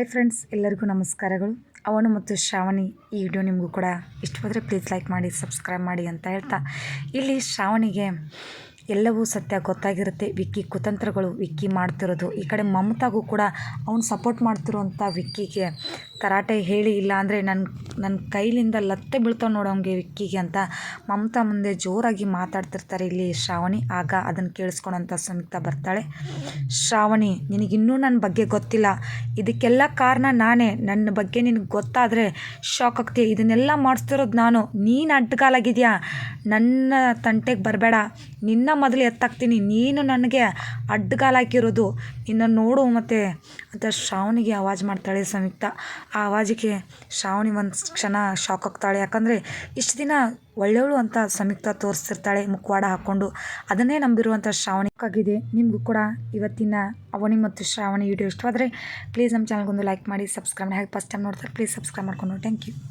Hi friends ಎಲ್ಲರಿಗೂ ನಮಸ್ಕಾರಗಳು. ಅವನು ಮತ್ತು ಶ್ರಾವಣಿ ಈ ವಿಡಿಯೋ ನಿಮಗೂ ಕೂಡ ಇಷ್ಟವಾದರೆ ಪ್ಲೀಸ್ ಲೈಕ್ ಮಾಡಿ ಸಬ್ಸ್ಕ್ರೈಬ್ ಮಾಡಿ ಅಂತ ಹೇಳ್ತಾ. ಇಲ್ಲಿ ಶ್ರಾವಣಿಗೆ ಎಲ್ಲವೂ ಸತ್ಯ ಗೊತ್ತಾಗಿರುತ್ತೆ. ವಿಕ್ಕಿ ಕುತಂತ್ರಗಳು, ವಿಕ್ಕಿ ಮಾಡ್ತಿರೋದು. ಈ ಕಡೆ ಮಮತಾಗೂ ಕೂಡ ಅವ್ನು ಸಪೋರ್ಟ್ ಮಾಡ್ತಿರೋಂಥ ವಿಕ್ಕಿಗೆ ತರಾಟೆ ಹೇಳಿ ಇಲ್ಲ ಅಂದರೆ ನನ್ನ ನನ್ನ ಕೈಲಿಂದ ಲತ್ತೆ ಬೀಳ್ತಾವೆ ನೋಡು ಅವ್ನಿಗೆ ವಿಕ್ಕಿಗೆ ಅಂತ ಮಮತಾ ಮುಂದೆ ಜೋರಾಗಿ ಮಾತಾಡ್ತಿರ್ತಾರೆ ಇಲ್ಲಿ ಶ್ರಾವಣಿ. ಆಗ ಅದನ್ನು ಕೇಳಿಸ್ಕೊಳೋಂಥ ಸುಮಿತಾ ಬರ್ತಾಳೆ. ಶ್ರಾವಣಿ ನಿನಗಿನ್ನೂ ನನ್ನ ಬಗ್ಗೆ ಗೊತ್ತಿಲ್ಲ. ಇದಕ್ಕೆಲ್ಲ ಕಾರಣ ನಾನೇ. ನನ್ನ ಬಗ್ಗೆ ನಿನಗೆ ಗೊತ್ತಾದರೆ ಶಾಕ್ ಆಗ್ತೀಯ. ಇದನ್ನೆಲ್ಲ ಮಾಡಿಸ್ತಿರೋದು ನಾನು. ನೀನು ಅಡ್ಡಗಾಲಾಗಿದೆಯಾ? ನನ್ನ ತಂಟೆಗೆ ಬರಬೇಡ. ನಿನ್ನ ಮೊದಲು ಎತ್ತಾಕ್ತೀನಿ. ನೀನು ನನಗೆ ಅಡ್ಡಗಾಲಾಕಿರೋದು ಇನ್ನು ನೋಡು ಮತ್ತು ಅಂತ ಶ್ರಾವಣಿಗೆ ಆವಾಜ್ ಮಾಡ್ತಾಳೆ ಸಂಯುಕ್ತ ಆ ಆವಾಜಿಗೆ ಶ್ರಾವಣಿ ಒಂದು ಕ್ಷಣ ಶಾಕ್ ಆಗ್ತಾಳೆ. ಯಾಕಂದರೆ ಇಷ್ಟು ದಿನ ಒಳ್ಳೆಯವಳು ಅಂತ ಸಂಯುಕ್ತ ತೋರಿಸ್ತಿರ್ತಾಳೆ, ಮುಖವಾಡ ಹಾಕ್ಕೊಂಡು ಅದನ್ನೇ ನಂಬಿರುವಂಥ ಶ್ರಾವಣಿ. ಆಗಿದೆ ನಿಮಗೂ ಕೂಡ ಇವತ್ತಿನ ಅವನಿ ಮತ್ತು ಶ್ರಾವಣಿ ವಿಡಿಯೋ ಇಷ್ಟವಾದರೆ ಪ್ಲೀಸ್ ನಮ್ಮ ಚಾನಲ್ಗೊಂದು ಲೈಕ್ ಮಾಡಿ ಸಬ್ಸ್ಕ್ರೈಬ್ ಹಾಗೆ ಫಸ್ಟ್ ಟೈಮ್ ನೋಡ್ತಾರೆ ಪ್ಲೀಸ್ ಸಬ್ಸ್ಕ್ರೈಬ್ ಮಾಡ್ಕೊಂಡು. Thank you